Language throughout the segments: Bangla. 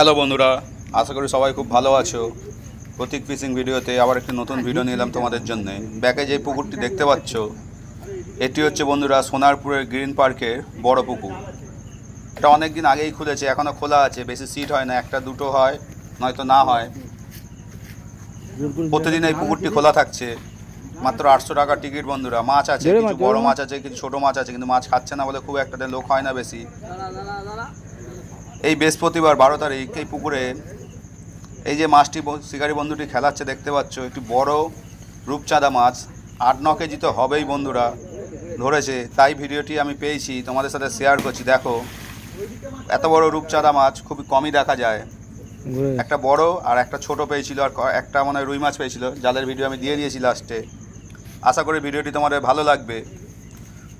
হ্যালো বন্ধুরা আশা করি সবাই খুব ভালো আছো। প্রতীক ফিশিং ভিডিওতে আবার একটি নতুন ভিডিও নিলাম তোমাদের জন্য। ব্যাকে যে পুকুরটি দেখতে পাচ্ছ এটি হচ্ছে বন্ধুরা সোনারপুরের গ্রিন পার্কের বড় পুকুর। এটা অনেক দিন আগেই খুলেছে এখনও খোলা আছে বেশি সিট হয় না একটা দুটো হয় নয়তো না হয়। প্রতিদিন এই পুকুরটি খোলা থাকছে। মাত্র আটশো টাকা টিকিট বন্ধুরা মাছ আছে কিছু বড় মাছ আছে কিছু ছোটো মাছ আছে কিন্তু মাছ খাচ্ছে না বলে খুব একটা লোক হয় না বেশি। এই বৃহস্পতিবার বারো তারিখ এই পুকুরে এই যে মাছটি শিকারী বন্ধুটি খেলাচ্ছে দেখতে পাচ্ছ একটি বড় রূপচাঁদা মাছ আট ন কেজি তো হবেই বন্ধুরা ধরেছে। তাই ভিডিওটি আমি পেয়েছি তোমাদের সাথে শেয়ার করছি। দেখো এত বড় রূপচাঁদা মাছ খুবই কমই দেখা যায়। একটা বড় আর একটা ছোট পেয়েছিল আর একটা মনে রুই মাছ পেয়েছিল জালের ভিডিও আমি দিয়ে দিয়েছি লাস্টে আশা করি ভিডিওটি তোমাদের ভালো লাগবে।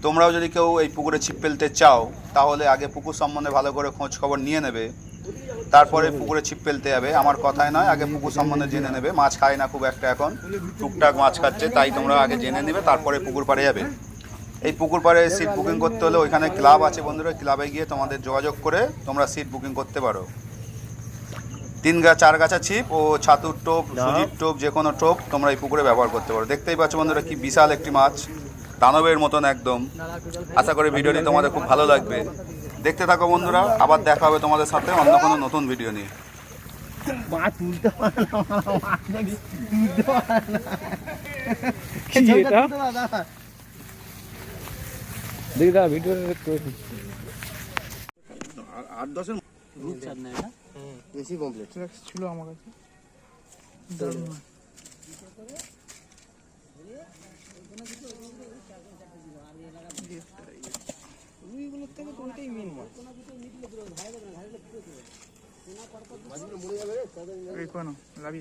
তোমরাও যদি কেউ এই পুকুরে ছিপ ফেলতে চাও তাহলে আগে পুকুর সম্বন্ধে ভালো করে খোঁজ খবর নিয়ে নেবে। তারপরে পুকুরে ছিপ ফেলতে যাবে। আমার কথাই নয় আগে পুকুর সম্বন্ধে জেনে নেবে। মাছ খায় না খুব একটা এখন। টুকটাক মাছ খাচ্ছে তাই তোমরা আগে জেনে নেবে তারপরে পুকুর পাড়ে যাবে। এই পুকুর পাড়ে সিট বুকিং করতে হলে ওইখানে ক্লাব আছে বন্ধুরা। ক্লাবে গিয়ে তোমাদের যোগাযোগ করে তোমরা সিট বুকিং করতে পারো। তিন গা চার গাছা ছিপ ও ছাতুর টোপ সুজির টোপ যে কোনো টোপ তোমরা এই পুকুরে ব্যবহার করতে পারো। দেখতেই পাচ্ছ বন্ধুরা কি বিশাল একটি মাছ। দানবের মতন একদম। আশা করি ভিডিওটি তোমাদের খুব ভালো লাগবে। দেখতে থাকো বন্ধুরা আবার দেখা হবে তোমাদের সাথে অন্য কোনো নতুন ভিডিও নিয়ে। মাছ তুলতে পারে না তুলতে পারে না। কি এটা? দেখি দাদা ভিডিও আট দশের বেশি কমপ্লিট ছিল আমার কাছে। থেকে তো ওইটাই মেন মাছ এই কোনো লাভি